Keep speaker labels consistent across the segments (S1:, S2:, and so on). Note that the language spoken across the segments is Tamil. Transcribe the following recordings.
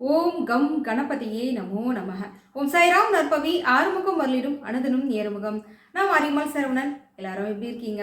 S1: ஓம் கம் கணபதியே நமோ நமக. ஓம் சாய்ராம் நற்பவி ஆறுமுகம் வரலிடும் அனுதனும் ஏறுமுகம் நாம் அறிமல் சரவணன். எல்லாரும் எப்படி இருக்கீங்க?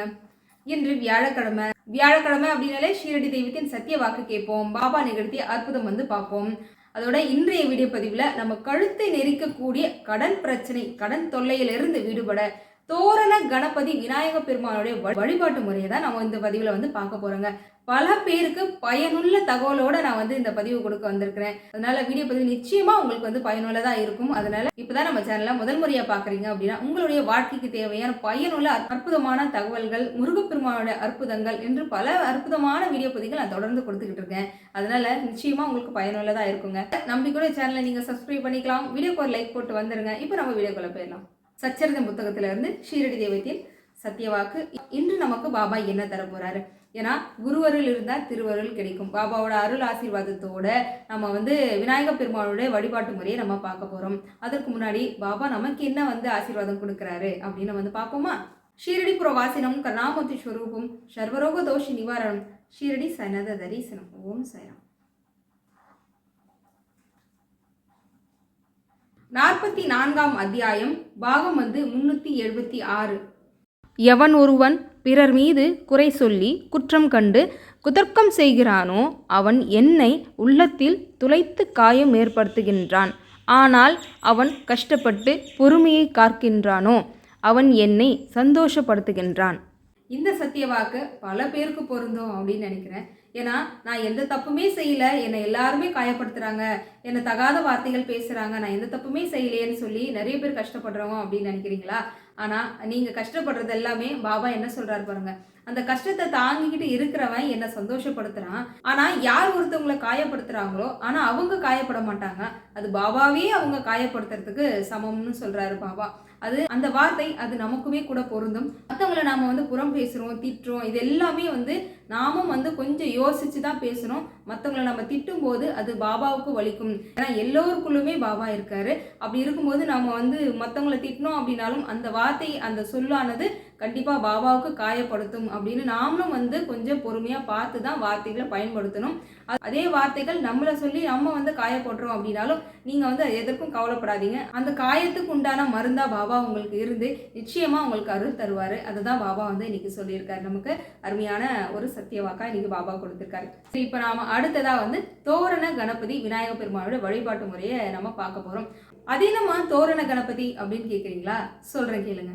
S1: இன்று வியாழக்கிழமை. வியாழக்கிழமை அப்படின்னாலே ஷீரடி தெய்வத்தின் சத்திய வாக்கு கேட்போம். பாபா நிகழ்த்திய அற்புதம் வந்து பார்ப்போம். அதோட இன்றைய வீடியோ பதிவில் நம்ம கழுத்தை நெரிக்கக்கூடிய கடன் பிரச்சனை கடன் தொல்லையிலிருந்து விடுபட தோரண கணபதி விநாயக பெருமானுடைய வ- வழிபாட்டு முறையை தான் நம்ம இந்த பதிவில் வந்து பார்க்க போகிறோங்க பல பேருக்கு பயனுள்ள தகவலோட நான் வந்து இந்த பதிவு கொடுக்க வந்திருக்கிறேன். அதனால வீடியோ பதிவு நிச்சயமா உங்களுக்கு வந்து பயனுள்ளதா இருக்கும். அதனால இப்பதான் நம்ம சேனலை முதல் முறையா பாக்குறீங்க அப்படின்னா உங்களுடைய வாழ்க்கைக்கு தேவையான பயனுள்ள அற்புதமான தகவல்கள் முருகப்பெருமானுடைய அற்புதங்கள் என்று பல அற்புதமான வீடியோ பதிவுகள் நான் தொடர்ந்து கொடுத்துக்கிட்டு இருக்கேன். அதனால நிச்சயமா உங்களுக்கு பயனுள்ளதா இருக்குங்க. நம்பிக்கையோட சேனலை நீங்க சப்ஸ்கிரைப் பண்ணிக்கலாம். வீடியோக்கு ஒரு லைக் போட்டு வந்துருங்க. இப்போ நம்ம வீடியோக்குள்ள போயிடலாம். சச்சரிதம் புத்தகத்துல இருந்து ஷீரடி தெய்வத்தின் சத்தியவாக்கு. இன்று நமக்கு பாபா என்ன தர போறாரு? ஏன்னா குருவருள் இருந்தால் திருவருள் கிடைக்கும். பாபாவோட அருள் ஆசீர்வாதத்தோட நம்ம வந்து விநாயக பெருமாளுடைய வழிபாட்டு முறையை நம்ம பார்க்க போறோம். அதற்கு முன்னாடி பாபா நமக்கு என்ன வந்து ஆசீர்வாதம் கொடுக்கறாரு அப்படின்னு வந்து பார்ப்போமா? ஷீரடி புறவாசினம் கருணாமூர்த்தி ஸ்வரூபம் சர்வரோக தோஷி நிவாரணம் ஷீரடி சனத தரிசனம் ஓம் சைராம். நாற்பத்தி நான்காம் அத்தியாயம் பாகம் வந்து முன்னூற்றி எழுபத்தி ஆறு. எவன் ஒருவன் பிறர் மீது குறை சொல்லி குற்றம் கண்டு குதர்க்கம் செய்கிறானோ அவன் என்னை உள்ளத்தில் துளைத்து காயம் ஏற்படுத்துகின்றான். ஆனால் அவன் கஷ்டப்பட்டு பொறுமையை காக்கின்றானோ அவன் என்னை சந்தோஷப்படுத்துகின்றான். இந்த சத்திய வாக்கு பல பேருக்கு பொருந்தும் அப்படின்னு நினைக்கிறேன். ஏன்னா நான் எந்த தப்புமே செய்யல என்னை எல்லாருமே காயப்படுத்துறாங்க என்னை தகாத வார்த்தைகள் பேசுறாங்க நான் எந்த தப்புமே செய்யலையேன்னு சொல்லி நிறைய பேர் கஷ்டப்படுறோம் அப்படின்னு நினைக்கிறீங்களா? ஆனா நீங்க கஷ்டப்படுறது எல்லாமே பாபா என்ன சொல்றாரு பாருங்க. அந்த கஷ்டத்தை தாங்கிக்கிட்டு இருக்கிறவன் என்னை சந்தோஷப்படுத்துறான். ஆனா யார் ஒருத்தவங்களை காயப்படுத்துறாங்களோ ஆனா அவங்க காயப்பட மாட்டாங்க. அது பாபாவே அவங்க காயப்படுத்துறதுக்கு சமம்னு சொல்றாரு பாபா. அது அந்த வார்த்தை அது நமக்குமே கூட பொருந்தும். மற்றவங்களை நாம வந்து புறம் பேசுறோம் திட்டுறோம் இது எல்லாமே வந்து நாமும் வந்து கொஞ்சம் யோசிச்சு தான் பேசுகிறோம் மற்றவங்களை நம்ம திட்டும் போது அது பாபாவுக்கு வலிக்கும். ஏன்னா எல்லோருக்குள்ளுமே பாபா இருக்காரு. அப்படி இருக்கும்போது நம்ம வந்து மற்றவங்களை திட்டினோம் அப்படின்னாலும் அந்த வார்த்தை அந்த சொல்லானது கண்டிப்பாக பாபாவுக்கு காயப்படுத்தும் அப்படின்னு நாமளும் வந்து கொஞ்சம் பொறுமையாக பார்த்து தான் வார்த்தைகளை பயன்படுத்தணும். அதே வார்த்தைகள் நம்மளை சொல்லி நம்ம வந்து காயப்படுறோம் அப்படின்னாலும் நீங்கள் வந்து எதற்கும் கவலைப்படாதீங்க. அந்த காயத்துக்கு உண்டான மருந்தாக பாபா உங்களுக்கு இருந்து நிச்சயமாக உங்களுக்கு அருள் தருவார். அதுதான் பாபா வந்து இன்னைக்கு சொல்லியிருக்காரு. நமக்கு அருமையான ஒரு சத்தியவாக்கா இன்னைக்கு பாபா கொடுத்துருக்காரு. சரி இப்போ நாம் அடுத்ததாக வந்து தோரண கணபதி விநாயக பெருமானோட வழிபாட்டு முறையை நம்ம பார்க்க போகிறோம் அது என்னம்மா தோரண கணபதி அப்படின்னு கேட்குறீங்களா சொல்கிறேன் கேளுங்க.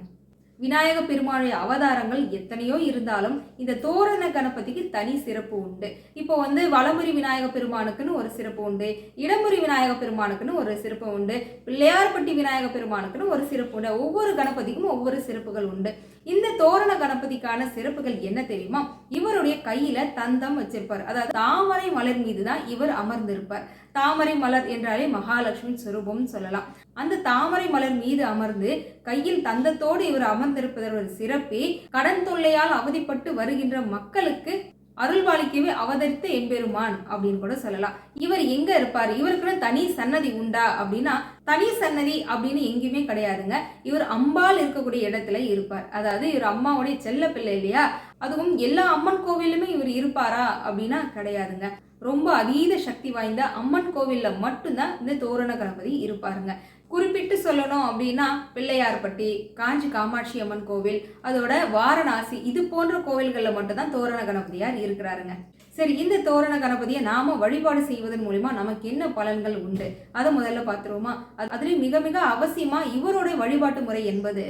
S1: விநாயக பெருமாளுடைய அவதாரங்கள் எத்தனையோ இருந்தாலும் இந்த தோரண கணபதிக்கு தனி சிறப்பு உண்டு. இப்போ வந்து வலமுறி விநாயக பெருமானுக்குன்னு ஒரு சிறப்பு உண்டு. இடமுறி விநாயக பெருமானுக்குன்னு ஒரு சிறப்பு உண்டு. பிள்ளையார்பட்டி விநாயக பெருமானுக்குன்னு ஒரு சிறப்பு உண்டு. ஒவ்வொரு கணபதிக்கும் ஒவ்வொரு சிறப்புகள் உண்டு. இந்த தோரண கணபதிக்கான சிறப்புகள் என்ன தெரியுமா? இவருடைய கையில தந்தம் வச்சிருப்பார். அதாவது தாமரை மலர் மீது தான் இவர் அமர்ந்திருப்பார். தாமரை மலர் என்றாலே மகாலட்சுமி சுரூபம் சொல்லலாம். அந்த தாமரை மலர் மீது அமர்ந்து கையில் தந்தத்தோடு இவர் அமர்ந்திருப்பதோட சிறப்பே கடன் தொல்லையால் அவதிப்பட்டு வருகின்ற மக்களுக்கு அருள்வாளிக்கவே அவதரித்த எம்பெருமான் அப்படின்னு கூட சொல்லலாம். இவர் எங்க இருப்பார்? இவருக்குன்னு தனி சன்னதி உண்டா அப்படின்னா தனி சன்னதி அப்படின்னு எங்கேயுமே கிடையாதுங்க. இவர் அம்பாள் இருக்கக்கூடிய இடத்துல இருப்பார். அதாவது இவர் அம்மாவுடைய செல்ல பிள்ளை இல்லையா? அதுவும் எல்லா அம்மன் கோவிலுமே இவர் இருப்பாரா அப்படின்னா கிடையாதுங்க. ரொம்ப அதீத சக்தி வாய்ந்த அம்மன் கோவில்ல மட்டும்தான் இந்த தோரண கணபதி இருப்பாருங்க. குறிப்பிட்டு சொல்லணும் அப்படின்னா பிள்ளையார்பட்டி காஞ்சி காமாட்சி அம்மன் கோவில் அதோட வாரணாசி இது போன்ற கோவில்களில் மட்டும்தான் தோரண கணபதியார் இருக்கிறாருங்க. சரி இந்த தோரண கணபதியை நாம வழிபாடு செய்வதன் மூலிமா நமக்கு என்ன பலன்கள் உண்டு? அதை முதல்ல பார்த்துருவோமா? அதுலேயும் மிக மிக அவசியமா இவருடைய வழிபாட்டு முறை என்பது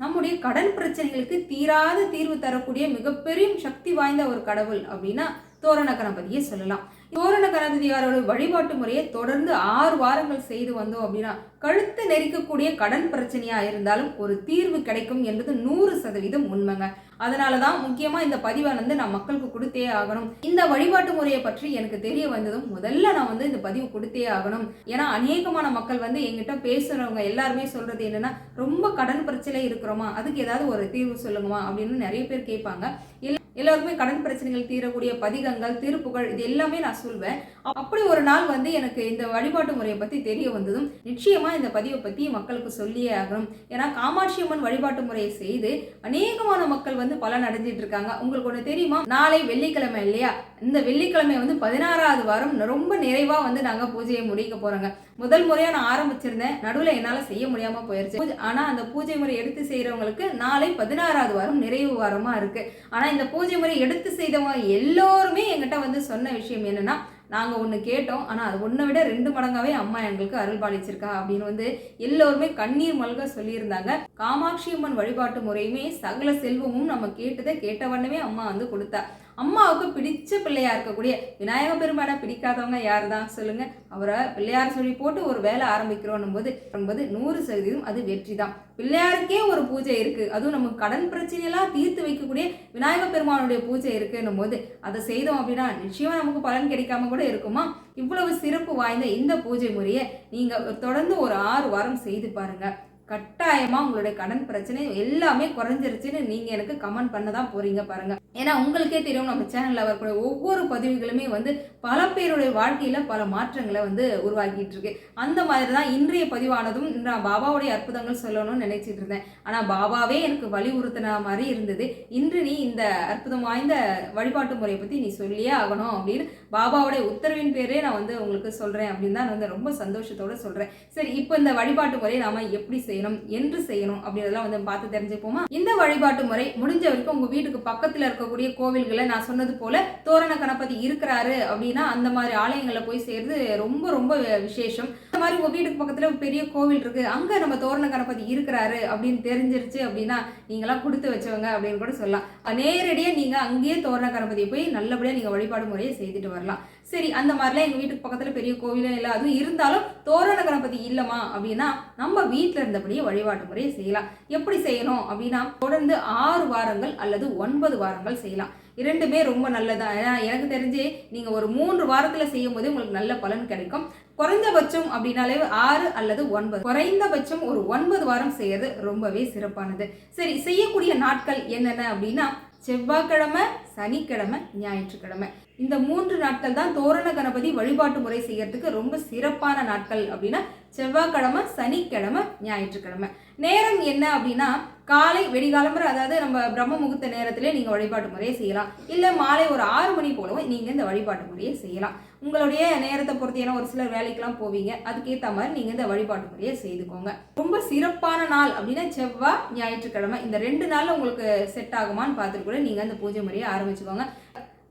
S1: நம்முடைய கடன் பிரச்சனைகளுக்கு தீராத தீர்வு தரக்கூடிய மிகப்பெரிய சக்தி வாய்ந்த ஒரு கடவுள் அப்படின்னா தோரண கணபதியை சொல்லலாம். தோரண கணபதியாரோட வழிபாட்டு முறையை தொடர்ந்து ஆறு வாரங்கள் செய்து வந்தோம் அப்படின்னா கழுத்து நெரிக்கக்கூடிய கடன் பிரச்சனையா இருந்தாலும் ஒரு தீர்வு கிடைக்கும் என்பது நூறு சதவீதம் உண்மைங்க. அதனாலதான் முக்கியமா இந்த பதிவை வந்து நான் மக்களுக்கு கொடுத்தே ஆகணும். இந்த வழிபாட்டு முறையை பற்றி எனக்கு தெரிய வந்ததும் முதல்ல நான் வந்து இந்த பதிவு கொடுத்தே ஆகணும். ஏன்னா அநேகமான மக்கள் வந்து எங்கிட்ட பேசுறவங்க எல்லாருமே சொல்றது என்னன்னா ரொம்ப கடன் பிரச்சனை இருக்கிறோமா? அதுக்கு ஏதாவது ஒரு தீர்வு சொல்லுங்கம்மா அப்படின்னு நிறைய பேர் கேட்பாங்க. இல்லை எல்லாருக்குமே கடன் பிரச்சனைகள் தீரக்கூடிய பதிகங்கள் திருப்புகள் இது எல்லாமே நான் சொல்வேன். அப்படி ஒரு நாள் வந்து எனக்கு இந்த வழிபாட்டு முறையை பற்றி தெரிய வந்ததும் நிச்சயமாக இந்த பதிவை பற்றி மக்களுக்கு சொல்லியே ஆகணும். ஏன்னா காமாட்சி அம்மன் வழிபாட்டு முறையை செய்து அநேகமான மக்கள் வந்து பலன் அடைஞ்சிட்டு இருக்காங்க. உங்களுக்கு ஒன்று தெரியுமா? நாளை வெள்ளிக்கிழமை இல்லையா? இந்த வெள்ளிக்கிழமை வந்து பதினாறாவது வாரம் ரொம்ப நிறைவாக வந்து நாங்கள் பூஜையை முடிக்க போகிறோங்க முதல் முறையாக நான் ஆரம்பிச்சிருந்தேன். நடுவில் என்னால் செய்ய முடியாமல் போயிடுச்சு பூஜை- அந்த பூஜை முறை எடுத்து செய்கிறவங்களுக்கு நாளை பதினாறாவது வாரம் நிறைவு வாரமாக இருக்குது ஆனால் இந்த பூஜை முறை எடுத்து செய்தவங்க எல்லோருமே எங்கிட்ட வந்து சொன்ன விஷயம் என்னன்னா நாங்கள் ஒன்று கேட்டோம். ஆனால் அது ஒன்றை விட ரெண்டு மடங்காவே அம்மா எங்களுக்கு அருள் பாலிச்சிருக்கா அப்படின்னு வந்து எல்லோருமே கண்ணீர் மல்க சொல்லியிருந்தாங்க. காமாட்சி அம்மன் வழிபாட்டு முறையுமே சகல செல்வமும் நம்ம கேட்டதை கேட்ட வண்ணமே அம்மா வந்து கொடுத்தா. அம்மாவுக்கு பிடிச்ச பிள்ளையா இருக்கக்கூடிய விநாயக பெருமானை பிடிக்காதவங்க யார் தான் சொல்லுங்க. அவரை பிள்ளையார் சொல்லி போட்டு ஒரு வேலை ஆரம்பிக்கிறோம் போது என்பது நூறு சதவீதம் அது வெற்றி தான். பிள்ளையாருக்கே ஒரு பூஜை இருக்கு. அதுவும் நமக்கு கடன் பிரச்சனையெல்லாம் தீர்த்து வைக்கக்கூடிய விநாயக பெருமானுடைய பூஜை இருக்குன்னும் போது அதை செய்தோம் அப்படின்னா நிச்சயமா நமக்கு பலன் கிடைக்காம கூட இருக்குமா? இவ்வளவு சிறப்பு வாய்ந்த இந்த பூஜை முறையை நீங்க தொடர்ந்து ஒரு ஆறு வாரம் செய்து பாருங்க. கட்டாயமா உங்களுடைய கடன் பிரச்சனை எல்லாமே குறைஞ்சிருச்சுன்னு நீங்க எனக்கு கமெண்ட் பண்ண தான் போறீங்க பாருங்க. ஏன்னா உங்களுக்கே தெரியும் நம்ம சேனலில் வரக்கூடிய ஒவ்வொரு பதிவுகளுமே வந்து பல பேருடைய வாழ்க்கையில் பல மாற்றங்களை வந்து உருவாக்கிட்டு இருக்கு அந்த மாதிரி தான் இன்றைய பதிவானதும் நான் பாபாவுடைய அற்புதங்கள் சொல்லணும்னு நினைச்சிட்டு இருந்தேன். ஆனால் பாபாவே எனக்கு வலியுறுத்தின மாதிரி இருந்தது. இன்று நீ இந்த அற்புதம் வாய்ந்த வழிபாட்டு முறையை பற்றி நீ சொல்லியே ஆகணும் அப்படின்னு பாபாவுடைய உத்தரவின் பேரே நான் வந்து உங்களுக்கு சொல்கிறேன் அப்படின்னு தான் வந்து ரொம்ப சந்தோஷத்தோடு சொல்கிறேன் சரி இப்போ இந்த வழிபாட்டு முறையை நாம் எப்படி செய்யணும் என்று செய்யணும் அப்படின்றதெல்லாம் வந்து பார்த்து தெரிஞ்சுப்போமா? இந்த வழிபாட்டு முறை முடிஞ்ச வரைக்கும் உங்கள் வீட்டுக்கு பக்கத்தில் இருக்க இருக்கக்கூடிய கோவில்களை நான் சொன்னது போல தோரண கணபதி இருக்கிறாரு அப்படின்னா அந்த மாதிரி ஆலயங்கள்ல போய் சேர்றது ரொம்ப ரொம்ப விசேஷம். அந்த மாதிரி உங்க வீட்டுக்கு பக்கத்துல பெரிய கோவில் இருக்கு. அங்க நம்ம தோரண கணபதி இருக்கிறாரு அப்படின்னு தெரிஞ்சிருச்சு அப்படின்னா நீங்களாம் கொடுத்து வச்சவங்க அப்படின்னு கூட சொல்லலாம். நேரடியா நீங்க அங்கேயே தோரண கணபதியை போய் நல்லபடியா நீங்க வழிபாடு முறையை செய்துட்டு வரலாம். சரி அந்த மாதிரிலாம் எங்கள் வீட்டுக்கு பக்கத்தில் பெரிய கோவிலும் இல்லை அதுவும் இருந்தாலும் தோரண கணபதி இல்லைமா அப்படின்னா நம்ம வீட்டில் இருந்தபடியே வழிபாட்டு முறையை செய்யலாம். எப்படி செய்யணும் அப்படின்னா தொடர்ந்து ஆறு வாரங்கள் அல்லது ஒன்பது வாரங்கள் செய்யலாம். இரண்டுமே ரொம்ப நல்லதா? ஏன்னா எனக்கு தெரிஞ்சு நீங்கள் ஒரு மூன்று வாரத்தில் செய்யும் போது உங்களுக்கு நல்ல பலன் கிடைக்கும். குறைந்தபட்சம் அப்படின்னாலே ஆறு அல்லது ஒன்பது. குறைந்தபட்சம் ஒரு ஒன்பது வாரம் செய்யறது ரொம்பவே சிறப்பானது. சரி செய்யக்கூடிய நாட்கள் என்னென்ன அப்படின்னா செவ்வாய்க்கிழமை சனிக்கிழமை ஞாயிற்றுக்கிழமை. இந்த மூன்று நாட்கள் தான் தோரண கணபதி வழிபாட்டு முறை செய்யறதுக்கு ரொம்ப சிறப்பான நாட்கள் அப்படின்னா செவ்வாய்க்கிழமை சனிக்கிழமை ஞாயிற்றுக்கிழமை. நேரம் என்ன அப்படின்னா காலை வெடிகாலம்புற அதாவது நம்ம பிரம்ம முகூர்த்த நேரத்திலே நீங்கள் வழிபாட்டு முறையை செய்யலாம். இல்லை மாலை ஒரு ஆறு மணி போலவும் நீங்கள் இந்த வழிபாட்டு முறையை செய்யலாம். உங்களுடைய நேரத்தை பொறுத்து ஏன்னா ஒரு சிலர் வேலைக்கெல்லாம் போவீங்க. அதுக்கேற்ற மாதிரி நீங்கள் இந்த வழிபாட்டு முறையை செய்துக்கோங்க. ரொம்ப சிறப்பான நாள் அப்படின்னா செவ்வாய் ஞாயிற்றுக்கிழமை. இந்த ரெண்டு நாளில் உங்களுக்கு செட் ஆகுமான்னு பார்த்துட்டு கூட நீங்கள் அந்த பூஜை முறையை ஆரம்பிச்சுக்கோங்க.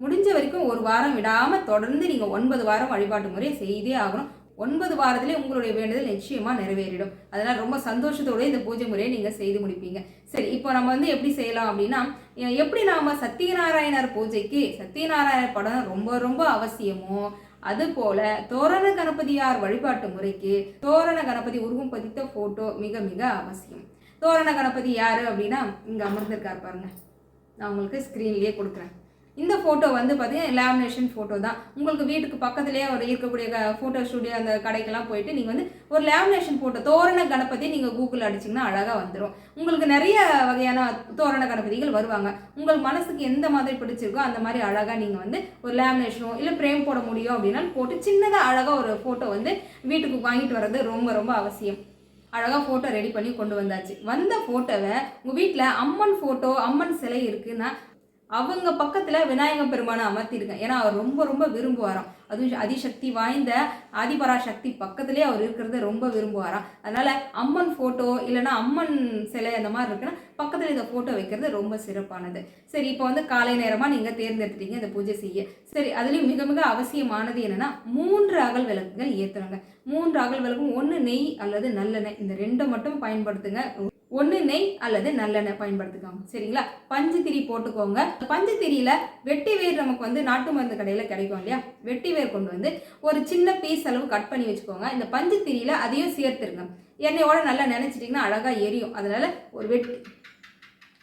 S1: முடிஞ்ச வரைக்கும் ஒரு வாரம் விடாமல் தொடர்ந்து நீங்கள் ஒன்பது வாரம் வழிபாட்டு முறையை செய்தே ஆகணும். ஒன்பது வாரத்திலே உங்களுடைய வேண்டுதல் நிச்சயமா நிறைவேறிடும். அதனால ரொம்ப சந்தோஷத்தோட இந்த பூஜை முறையை நீங்க செய்து முடிப்பீங்க. சரி இப்போ நம்ம வந்து எப்படி செய்யலாம் அப்படின்னா எப்படி நாம சத்யநாராயணர் பூஜைக்கு சத்யநாராயணர் படம் ரொம்ப ரொம்ப அவசியமோ அது போல தோரண கணபதியார் வழிபாட்டு முறைக்கு தோரண கணபதி உருவம் பதித்த போட்டோ மிக மிக அவசியம். தோரண கணபதி யாரு அப்படின்னா இங்க அமர்ந்திருக்கார் பாருங்க. நான் உங்களுக்கு ஸ்க்ரீன்லேயே கொடுக்குறேன். இந்த ஃபோட்டோ வந்து பார்த்தீங்கன்னா லேமினேஷன் ஃபோட்டோ தான். உங்களுக்கு வீட்டுக்கு பக்கத்துலேயே ஒரு இருக்கக்கூடிய ஃபோட்டோ ஸ்டுடியோ அந்த கடைக்கெல்லாம் போயிட்டு நீங்கள் வந்து ஒரு லேமினேஷன் ஃபோட்டோ தோரண கணபதி நீங்கள் கூகுள் அடிச்சிங்கன்னா அழகாக வந்துடும் உங்களுக்கு நிறைய வகையான தோரண கணபதிகள் வருவாங்க. உங்கள் மனசுக்கு எந்த மாதிரி பிடிச்சிருக்கோ அந்த மாதிரி அழகாக நீங்கள் வந்து ஒரு லேமினேஷனோ இல்லை ஃப்ரேம் போட முடியும் அப்படின்னா போட்டு சின்னதாக அழகாக ஒரு ஃபோட்டோ வந்து வீட்டுக்கு வாங்கிட்டு வர்றது ரொம்ப ரொம்ப அவசியம். அழகாக ஃபோட்டோ ரெடி பண்ணி கொண்டு வந்தாச்சு. வந்த ஃபோட்டோவை உங்கள் வீட்டில் அம்மன் ஃபோட்டோ அம்மன் சிலை இருக்குன்னா அவங்க பக்கத்தில் விநாயக பெருமானை அமர்த்திருக்கேன் ஏன்னா அவர் ரொம்ப ரொம்ப விரும்புவாராம். அதுவும் அதிசக்தி வாய்ந்த ஆதிபராசக்தி பக்கத்திலே அவர் இருக்கிறத ரொம்ப விரும்புவாராம். அதனால் அம்மன் ஃபோட்டோ இல்லைன்னா அம்மன் சிலை அந்த மாதிரி இருக்குன்னா பக்கத்தில் இந்த ஃபோட்டோ வைக்கிறது ரொம்ப சிறப்பானது. சரி இப்போ வந்து காலை நேரமாக நீங்கள் தேர்ந்தெடுத்துட்டீங்க இந்த பூஜை செய்ய. சரி அதுலேயும் மிக மிக அவசியமானது என்னன்னா மூன்று அகல் விளக்குகள் ஏற்றுறாங்க மூன்று அகல் விளக்கும் ஒன்று நெய் அல்லது நல்லெண்ணெய். இந்த ரெண்டை மட்டும் பயன்படுத்துங்க. ஒன்று நெய் அல்லது நல்லெண்ணெய் பயன்படுத்திக்கோங்க. சரிங்களா? பஞ்சுத்திரி போட்டுக்கோங்க. பஞ்சுத்திரியில் வெட்டி வேர் நமக்கு வந்து நாட்டு மருந்து கடையில் கிடைக்கும் இல்லையா? வெட்டி வேர் கொண்டு வந்து ஒரு சின்ன பீஸ் அளவு கட் பண்ணி வச்சுக்கோங்க. இந்த பஞ்சுத்திரியில் அதையும் சேர்த்துருங்க. எண்ணெயோட நல்லா நினச்சிட்டிங்கன்னா அழகாக எரியும். அதனால் ஒரு வெட்டி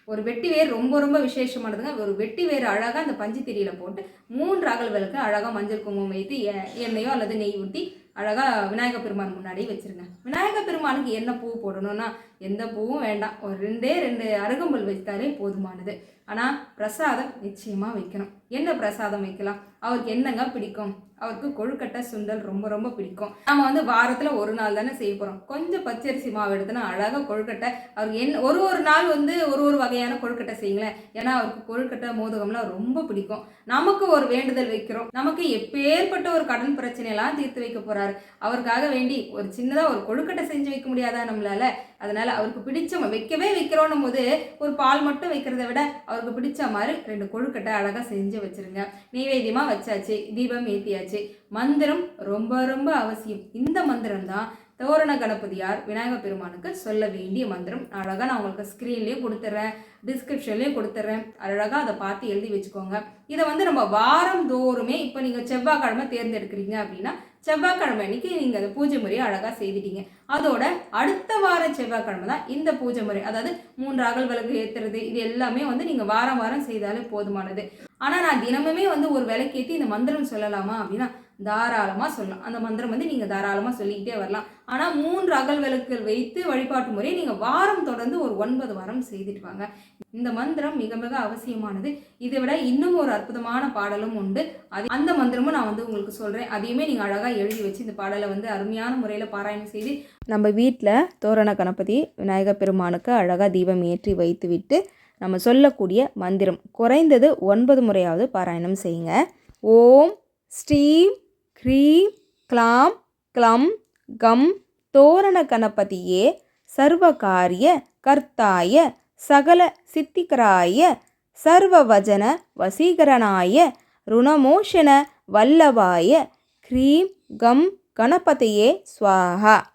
S1: ஒரு வெட்டி வேர் ரொம்ப ரொம்ப விசேஷமானதுங்க. ஒரு வெட்டி வேர் அழகாக அந்த பஞ்சுத்திரியில் போட்டு மூன்று அகல் விளக்கு அழகாக மஞ்சள் குங்குமம் வைத்து எ- எண்ணெயோ அல்லது நெய் ஊற்றி அழகாக விநாயகர் பெருமான் முன்னாடி வச்சுருங்க. விநாயகர் பெருமானுக்கு என்ன பூ போடணும்னா எந்த பூவும் வேண்டாம். ஒரு ரெண்டே ரெண்டு அருகம்புல் வைத்தாலே போதுமானது. ஆனால் பிரசாதம் நிச்சயமாக வைக்கணும். என்ன பிரசாதம் வைக்கலாம்? அவருக்கு என்னங்க பிடிக்கும்? அவருக்கு கொழுக்கட்டை சுண்டல் ரொம்ப ரொம்ப பிடிக்கும். நம்ம வந்து வாரத்தில் ஒரு நாள் தானே செய்ய போகிறோம் கொஞ்சம் பச்சரிசி மாவு எடுத்துனா அழகாக கொழுக்கட்டை அவருக்கு என் ஒரு ஒரு நாள் வந்து ஒரு ஒரு வகையான கொழுக்கட்டை செய்யுங்களேன். ஏன்னா அவருக்கு கொழுக்கட்டை மோதகம்லாம் ரொம்ப பிடிக்கும். நமக்கு ஒரு வேண்டுதல் வைக்கிறோம். நமக்கு எப்பேற்பட்ட ஒரு கடன் பிரச்சனையெல்லாம் தீர்த்து வைக்க போகிறாரு அவருக்காக வேண்டி ஒரு சின்னதாக ஒரு கொழுக்கட்டை செஞ்சு வைக்க முடியாதா நம்மளால? அதனால அவருக்கு பிடிச்ச வைக்கவே வைக்கிறோன்னும் போது ஒரு பால் மட்டும் வைக்கிறத விட அவருக்கு பிடிச்ச மாதிரி ரெண்டு கொழுக்கட்டை அழகாக செஞ்சு வச்சிருங்க. நெய்வேத்தியமாக வச்சாச்சு தீபம் ஏற்றியாச்சு மந்திரம் ரொம்ப ரொம்ப அவசியம். இந்த மந்திரம் தான் தோரண கணபதியார் விநாயகர் பெருமானுக்கு சொல்ல வேண்டிய மந்திரம். அழகாக நான் உங்களுக்கு ஸ்க்ரீன்லேயும் கொடுத்துட்றேன் டிஸ்கிரிப்ஷன்லேயும் கொடுத்துட்றேன் அழகாக அதை பார்த்து எழுதி வச்சுக்கோங்க. இதை வந்து நம்ம வாரம் தோறுமே இப்போ நீங்கள் செவ்வாய்க்கிழமை தேர்ந்தெடுக்கிறீங்க அப்படின்னா செவ்வாய்க்கிழமை அன்னைக்கு நீங்கள் அந்த பூஜை முறையை அழகாக செய்துட்டீங்க. அதோட அடுத்த வார செவ்வாய்க்கிழமை தான் இந்த பூஜை முறை. அதாவது மூன்று அகல் விளக்கு ஏற்றுறது இது எல்லாமே வந்து நீங்கள் வாரம் வாரம் செய்தாலே போதுமானது. ஆனால் நான் தினமுமே வந்து ஒரு விளக்கேற்றி இந்த மந்திரம் சொல்லலாமா அப்படின்னா தாராளமாக சொல்லலாம். அந்த மந்திரம் வந்து நீங்கள் தாராளமாக சொல்லிக்கிட்டே வரலாம். ஆனால் மூன்று அகல் விளக்குகள் வைத்து வழிபாட்டு முறையை நீங்கள் வாரம் தொடர்ந்து ஒரு ஒன்பது வாரம் செய்துட்டு வாங்க. இந்த மந்திரம் மிக மிக அவசியமானது. இதை விட இன்னும் ஒரு அற்புதமான பாடலும் உண்டு. அது அந்த மந்திரமும் நான் வந்து உங்களுக்கு சொல்கிறேன் அதையுமே நீங்கள் அழகாக எழுதி வச்சு இந்த பாடலை வந்து அருமையான முறையில் பாராயணம் செய்து
S2: நம்ம வீட்டில் தோரண கணபதி விநாயகர் பெருமானுக்கு அழகாக தீபம் ஏற்றி வைத்து விட்டு நம்ம சொல்லக்கூடிய மந்திரம். குறைந்தது ஒன்பது முறையாவது பாராயணம் செய்யுங்க. ஓம் ஸ்ரீம் ஹ்ரீம் க்ளாம் க்ளம் கம் தோரண கணபதியே சர்வகாரிய கர்த்தாய சகல சித்திகராய சர்வவஜன வசீகரனாய ருணமோஷன வல்லவாய க்ரீம் கம் கணபதியே ஸ்வாஹா.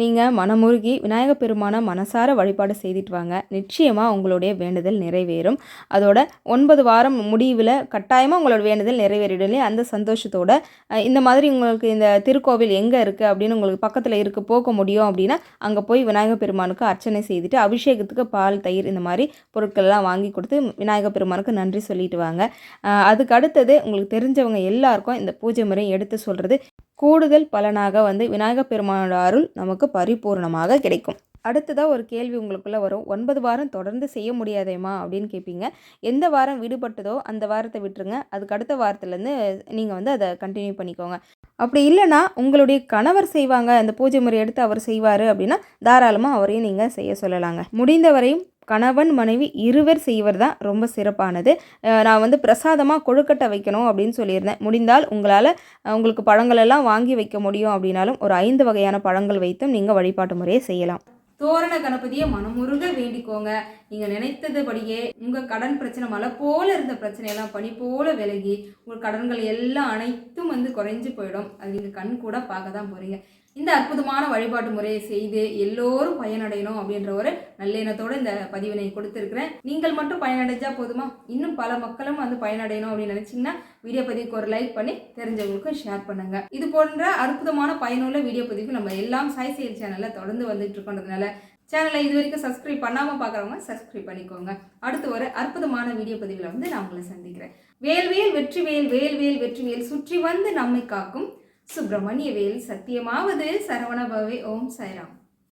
S2: நீங்கள் மனமுருகி விநாயக பெருமான மனசார வழிபாடு செய்துட்டு வாங்க. நிச்சயமாக உங்களுடைய வேண்டுதல் நிறைவேறும். அதோட ஒன்பது வாரம் முடிவில் கட்டாயமாக உங்களோட வேண்டுதல் நிறைவேறிடும் இல்லையா? அந்த சந்தோஷத்தோட. இந்த மாதிரி உங்களுக்கு இந்த திருக்கோவில் எங்கே இருக்குது அப்படின்னு உங்களுக்கு பக்கத்தில் இருக்க போக முடியும் அப்படின்னா அங்கே போய் விநாயக பெருமானுக்கு அர்ச்சனை செய்துட்டு அபிஷேகத்துக்கு பால் தயிர் இந்த மாதிரி பொருட்கள்லாம் வாங்கி கொடுத்து விநாயக பெருமானுக்கு நன்றி சொல்லிட்டு வாங்க. அதுக்கு அடுத்தது உங்களுக்கு தெரிஞ்சவங்க எல்லாருக்கும் இந்த பூஜை முறை எடுத்து சொல்கிறது கூடுதல் பலனாக வந்து விநாயகர் பெருமானோட அருள் நமக்கு பரிபூர்ணமாக கிடைக்கும். அடுத்ததாக ஒரு கேள்வி உங்களுக்குள்ளே வரும். ஒன்பது வாரம் தொடர்ந்து செய்ய முடியாதேம்மா அப்படின்னு கேட்பீங்க எந்த வாரம் விடுபட்டதோ அந்த வாரத்தை விட்டுருங்க. அதுக்கு அடுத்த வாரத்துலேருந்து நீங்கள் வந்து அதை கண்டினியூ பண்ணிக்கோங்க. அப்படி இல்லைன்னா உங்களுடைய கணவர் செய்வாங்க. அந்த பூஜை முறை எடுத்து அவர் செய்வார் அப்படின்னா தாராளமாக அவரையும் நீங்கள் செய்ய சொல்லலாங்க. முடிந்தவரையும் கணவன் மனைவி இருவர் செய்வர் தான் ரொம்ப சிறப்பானது. நான் வந்து பிரசாதமாக கொழுக்கட்டை வைக்கணும் அப்படின்னு சொல்லியிருந்தேன். முடிந்தால் உங்களால் உங்களுக்கு பழங்கள் எல்லாம் வாங்கி வைக்க முடியும் அப்படின்னாலும் ஒரு ஐந்து வகையான பழங்கள் வைத்தும் நீங்கள் வழிபாட்டு முறையை செய்யலாம்.
S1: தோரண கணபதியை மனமுருக வேண்டிக்கோங்க. நீங்கள் நினைத்ததுபடியே உங்கள் கடன் பிரச்சனை மழை போல இருந்த பிரச்சனையெல்லாம் பனி போல விலகி உங்கள் கடன்கள் எல்லாம் அனைத்தும் வந்து குறைஞ்சி போயிடும். அது நீங்கள் கண் கூட பார்க்க தான் போகிறீங்க இந்த அற்புதமான வழிபாட்டு முறையை செய்து எல்லோரும் பயனடையணும் அப்படின்ற ஒரு நல்லெண்ணத்தோட இந்த பதிவினை கொடுத்துருக்குறேன். நீங்கள் மட்டும் பயனடைஞ்சா போதுமா? இன்னும் பல மக்களும் வந்து பயனடையணும் அப்படின்னு நினச்சிங்கன்னா வீடியோ பதிவுக்கு ஒரு லைக் பண்ணி தெரிஞ்சவங்களுக்கும் ஷேர் பண்ணுங்க. இது போன்ற அற்புதமான பயனுள்ள வீடியோ பதிவு நம்ம எல்லாம் சாய் செயல் சேனலில் தொடர்ந்து வந்துட்டு இருக்கோன்றதுனால சேனலை இது வரைக்கும் சப்ஸ்கிரைப் பண்ணாமல் பார்க்குறவங்க சப்ஸ்கிரைப் பண்ணிக்கோங்க. அடுத்து ஒரு அற்புதமான வீடியோ பதிவில் வந்து நான் உங்களை சந்திக்கிறேன். வேல்வேல் வெற்றிவேல் வேல்வேல் வெற்றிவேல் சுற்றி வந்து நம்மை காக்கும் சுப்பிரமணிய வேல் சத்தியமாவது சரவணபவே ஓம் சாய்ராம்.